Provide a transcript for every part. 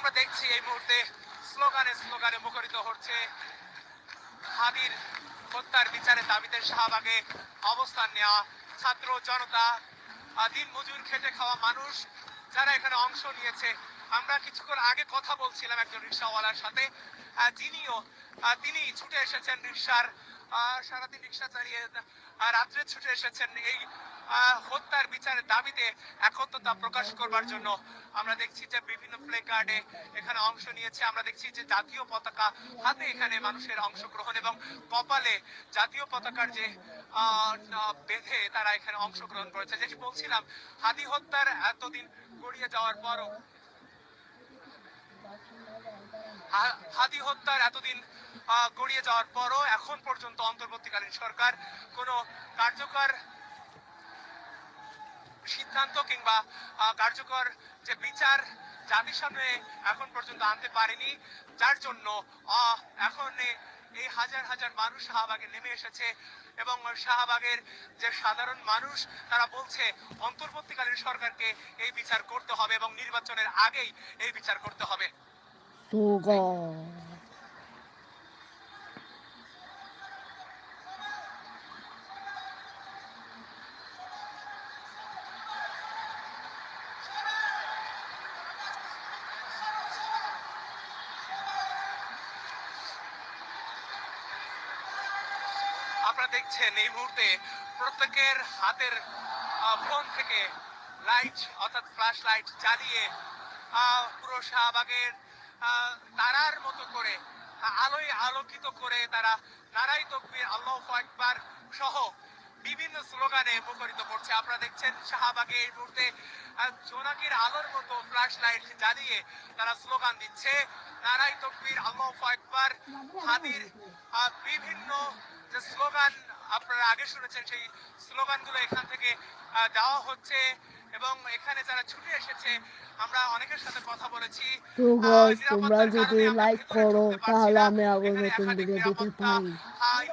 আমরা দেখছি এই মুহূর্তে স্লোগানে স্লোগানে মুখরিত হচ্ছে হাদির হত্যার বিচারের দাবিতে শাহবাগে অবস্থান নেওয়া ছাত্র জনতা দিন মজুর খেটে খাওয়া মানুষ যারা এখানে অংশ নিয়েছে। আমরা কিছুক্ষণ আগে কথা বলছিলাম একজন রিক্সাওয়ালার সাথে যিনিও তিনি ছুটে এসেছেন রিক্সার সারাদিন রিক্সা চালিয়ে রাত্রে ছুটে এসেছেন এই হত্যার বিচারের দাবিতে একত্রতা প্রকাশ করবার জন্য আমরা দেখছি যে বিভিন্ন প্লে কার্ডে এখানে অংশ নিয়েছে। আমরা দেখছি যে জাতীয় পতাকা হাতে এখানে মানুষের অংশগ্রহণ এবং কপালে জাতীয় পতাকার যে বেঁধে তারা এখানে অংশগ্রহণ করেছে। যেটি বলছিলাম, হাদি হত্যার এতদিন গড়িয়ে যাওয়ার পরও হা- হাদি হত্যার এতদিন গড়িয়ে যাওয়ার পরও এখন পর্যন্ত অন্তর্বর্তীকালীন সরকার কোনো কার্যকর সিদ্ধান্ত কিংবা কার্যকর যে বিচার জাতির সামনে এখন পর্যন্ত আনতে পারেনি, যার জন্য এখন এই হাজার হাজার মানুষ শাহবাগে নেমে এসেছে এবং শাহবাগের যে সাধারণ মানুষ, তারা বলছে অন্তর্বর্তীকালীন সরকারকে এই বিচার করতে হবে এবং নির্বাচনের আগেই এই বিচার করতে হবে। আপনারা দেখছেন এই মুহূর্তে প্রত্যেকের হাতের ফোন থেকে লাইট অর্থাৎ ফ্ল্যাশ লাইট আহ, পুরো শাহবাগের তারার মতো করে আলোয় আলোকিত করে তারা নারাই তকবীর আল্লাহ একবার সহ বিভিন্ন স্লোগানে মুখরিত করছে। আপনারা দেখছেন শাহবাগে এই মুহূর্তে জোনাকির আলোর মতো ফ্ল্যাশ লাইট জ্বালিয়ে তারা স্লোগান দিচ্ছে নারাই তকবীর আল্লাহ একবার হাদির বিভিন্ন যে স্লোগান আপনারা আগে শুনেছেন সেই স্লোগানগুলো এখান থেকে দেওয়া হচ্ছে এবং এখানে যারা ছুটে এসেছে আমরা অনেকের সাথে কথা বলেছি। তোমরা যদি লাইক করো তাহলে আমি আবার নতুন ভিডিও দিতে পারি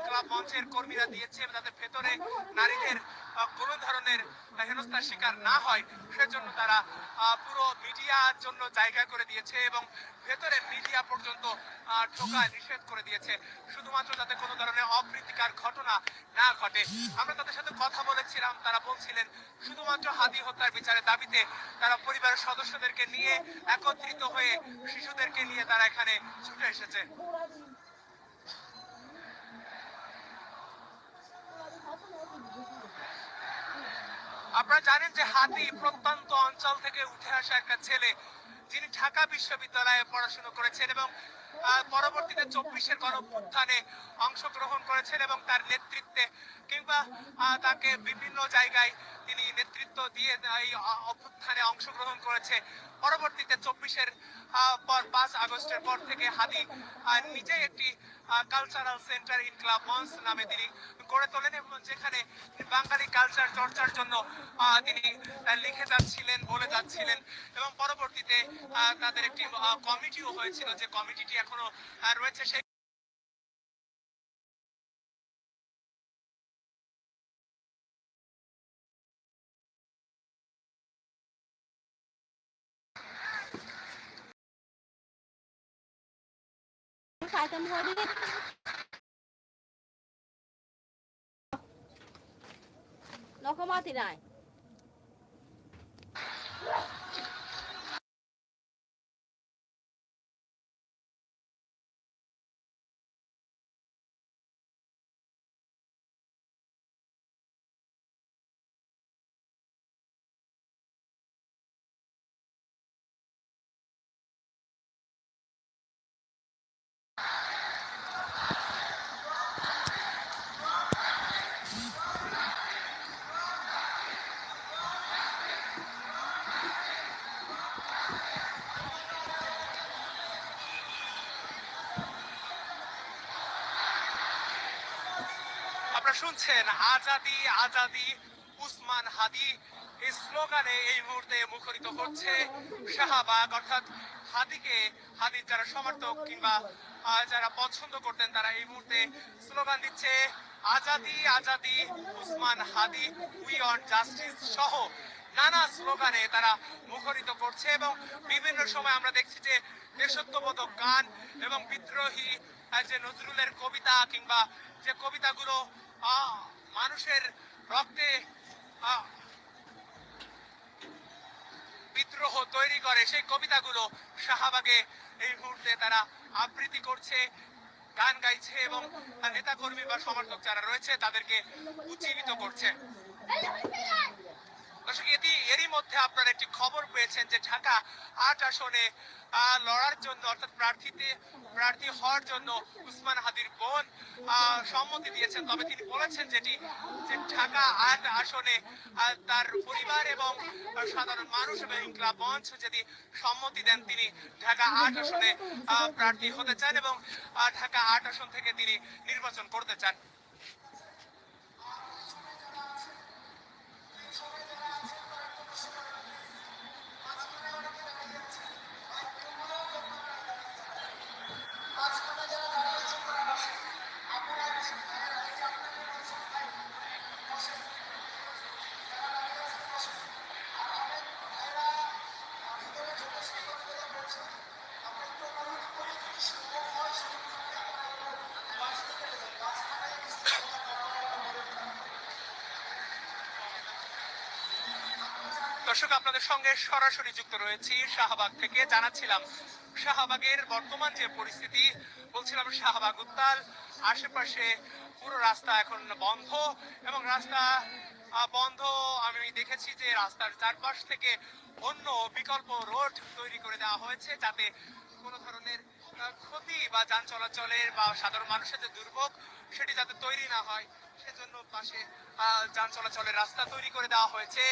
ক্লাব মঞ্চের কর্মীরা দিয়েছে তাদের ভেতরে নারীদের কোনো ধরনের হেনস্থার শিকার না হয়, সেজন্য তারা পুরো মিডিয়ার জন্য জায়গা করে দিয়েছে এবং ভেতরে মিডিয়া পর্যন্ত ঢোকা নিষেধ করে দিয়েছে। শুধুমাত্র যাতে কোনো ধরনের অপ্রীতিকর ঘটনা না ঘটে। আমরা তাদের সাথে কথা বলেছিলাম, তারা বলছিলেন, শুধুমাত্র হাদি হত্যার বিচারের দাবিতে তারা পরিবারের সদস্যদেরকে নিয়ে একত্রিত হয়ে শিশুদেরকে নিয়ে তারা এখানে ছুটে এসেছে। আপনারা জানেন যে হাতি প্রত্যন্ত অঞ্চল থেকে উঠে আসা একটা ছেলে, যিনি ঢাকা বিশ্ববিদ্যালয়ে পড়াশোনা করেছেন এবং পরবর্তীতে চব্বিশের গণঅভ্যুত্থানে অংশগ্রহণ করেছেন এবং তার নেতৃত্বে কিংবা তাকে বিভিন্ন জায়গায় তিনি নেতৃত্ব দিয়ে এই অভ্যুত্থানে অংশগ্রহণ করেছে। পরবর্তীতে চব্বিশের পর পাঁচ আগস্টের পর থেকে হাদি নিজে একটি কালচারাল সেন্টার ইন ক্লাব মঞ্চ নামে তিনি গড়ে তোলেন এবং যেখানে বাঙালি কালচার চর্চার জন্য তিনি লিখে যাচ্ছিলেন, বলে যাচ্ছিলেন এবং পরবর্তীতে তাদের একটি কমিটিও হয়েছিল। যে কমিটিটি এখনও রয়েছে সেই tâm hơi đi nó không thì này শুনছেন আজাদি আজাদি, উসমান হাদি। এই স্লোগানে এই মুহূর্তে মুখরিত হচ্ছে শাহবাগ, অর্থাৎ হাদিকে, হাদির যারা সমর্থক কিংবা যারা পছন্দ করতেন, তারা এই মুহূর্তে স্লোগান দিচ্ছে, আজাদি Azadi, Osman Hadi, we want justice সহ নানা স্লোগানে তারা মুখরিত করছে এবং বিভিন্ন সময় আমরা দেখছি যে দেশত্ববোধক গান এবং বিদ্রোহী যে নজরুলের কবিতা কিংবা যে কবিতাগুলো মানুষের রক্তে বিদ্রোহ তৈরি করে। সেই কবিতাগুলো শাহবাগে এই মুহূর্তে তারা আবৃত্তি করছে, গান গাইছে এবং নেতা কর্মী বা সমর্থক যারা রয়েছে, তাদেরকে উজ্জীবিত করছে। দর্শক, এটি এরই মধ্যে আপনারা একটি খবর পেয়েছেন যে ঢাকা আট আসনে লড়ার জন্য, অর্থাৎ প্রার্থীতে, প্রার্থী হওয়ার জন্য উসমান হাদির বোন সম্মতি দিয়েছেন। তবে তিনি বলেছেন যেটি, যে ঢাকা আট আসনে তার পরিবার এবং সাধারণ মানুষ এবং ইনকলাব মঞ্চ যদি সম্মতি দেন, তিনি ঢাকা আট আসনে প্রার্থী হতে চান এবং ঢাকা আট আসন থেকে তিনি নির্বাচন করতে চান। দর্শক আপনাদের সঙ্গে সরাসরি যুক্ত রয়েছি শাহবাগ থেকে। জানাচ্ছিলাম শাহবাগের বর্তমান যে পরিস্থিতি, বলছিলাম শাহবাগ উত্তাল, আশেপাশে পুরো রাস্তা এখন বন্ধ এবং রাস্তা বন্ধ, আমি দেখেছি যে রাস্তার চারপাশ থেকে অন্য বিকল্প রোড তৈরি করে দেওয়া হয়েছে যাতে কোনো ধরনের ক্ষতি বা যান চলাচলের বা সাধারণ মানুষের যে দুর্ভোগ, সেটি যাতে তৈরি না হয়, সেজন্য পাশে যান চলাচলের রাস্তা তৈরি করে দেওয়া হয়েছে।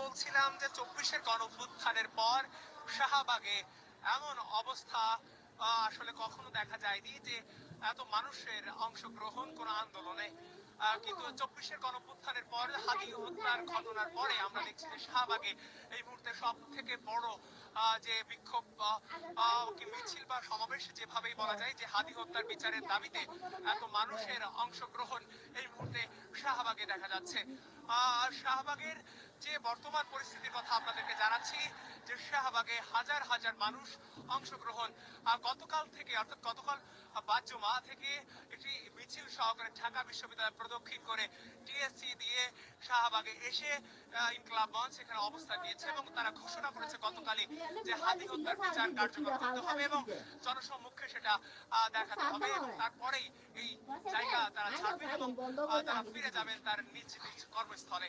বলছিলাম যে চব্বিশের গণ পর শাহবাগে এমন অবস্থা আসলে কখনো দেখা যায়নি যে এত মানুষের অংশগ্রহণ কোন আন্দোলনে। কিন্তু চব্বিশের গণ অভ্যুত্থানের পর, হাদি হত্যার ঘটনার পরে আমরা দেখছি যে শাহবাগে এই মুহূর্তে সব থেকে বড় যে বিক্ষোভ মিছিল বা সমাবেশ যেভাবেই বলা যায় যে হাদি হত্যার বিচারের দাবিতে এত মানুষের অংশগ্রহণ এই মুহূর্তে শাহবাগে দেখা যাচ্ছে। শাহবাগের যে বর্তমান পরিস্থিতির কথা আপনাদেরকে জানাচ্ছি যে শাহবাগে হাজার হাজার মানুষ অংশগ্রহণ। গতকাল থেকে অর্থাৎ গতকাল আহ, বাজ্যমা থেকে একটি মিছিল সহকারে ঢাকা বিশ্ববিদ্যালয় প্রদক্ষিণ করে টিএসসি দিয়ে শাহবাগে এসে ইনকলাব মঞ্চ এখানে অবস্থান নিয়েছে এবং তারা ঘোষণা করেছে গতকালই যে হাতি হত্যার বিচার কার্যকর করতে হবে এবং জনসম্মুখে সেটা দেখাতে হবে এবং তারপরেই এই জায়গা তারা ছাড়বেন এবং তারা ফিরে যাবেন তার নিজ নিজ কর্মস্থলে।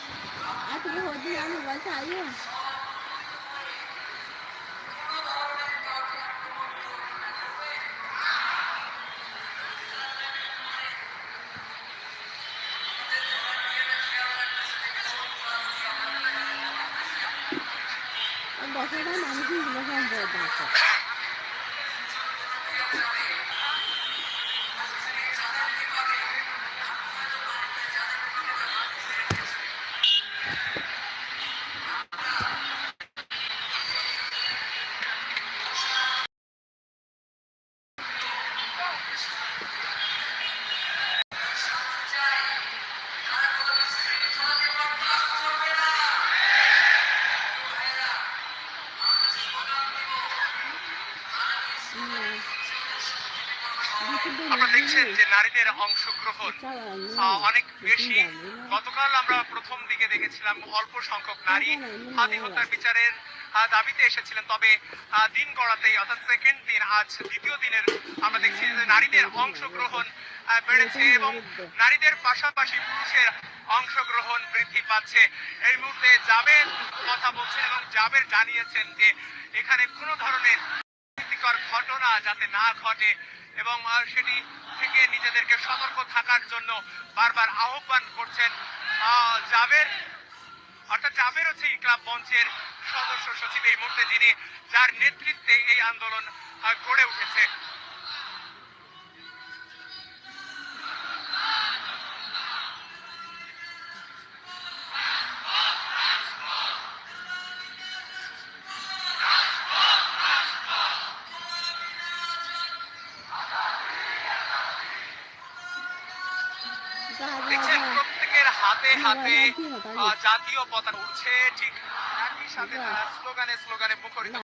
니까 দশ বছর কিন্তু গরম আছে দাও দণ্ড আর তুমি হদি আমি বলতে আইও বছরটা মানুষই বছর বড়। আছে দেখছেন যে নারীদের অংশগ্রহণ। অনেক বেশি। গতকাল আমরা প্রথম দিকে দেখেছিলাম অল্প সংখ্যক নারী হাদি হত্যার বিচারের দাবিতে এসেছিলেন। তবে দিন গড়াতেই, অর্থাৎ সেকেন্ড দিন, আজ দ্বিতীয় দিনের আমরা দেখছি যে নারীদের অংশগ্রহণ বেড়েছে এবং নারীদের পাশাপাশি পুরুষের অংশগ্রহণ বৃদ্ধি পাচ্ছে। এই মুহূর্তে জাবের কথা বলছেন এবং জাবের জানিয়েছেন যে এখানে কোনো ধরনের ঘটনা যাতে না ঘটে এবং সেটি থেকে নিজেদেরকে সতর্ক থাকার জন্য বারবার আহ্বান করছেন জাবের, অর্থাৎ জাবের হচ্ছে এই ক্লাব মঞ্চের সদস্য সচিব এই মুহূর্তে যিনি, যার নেতৃত্বে এই আন্দোলন গড়ে উঠেছে। দেখছেন প্রত্যেকের হাতে হাতে জাতীয় পতাকা উঠছে ঠিক একই সাথে তারা স্লোগানে স্লোগানে মুখরিত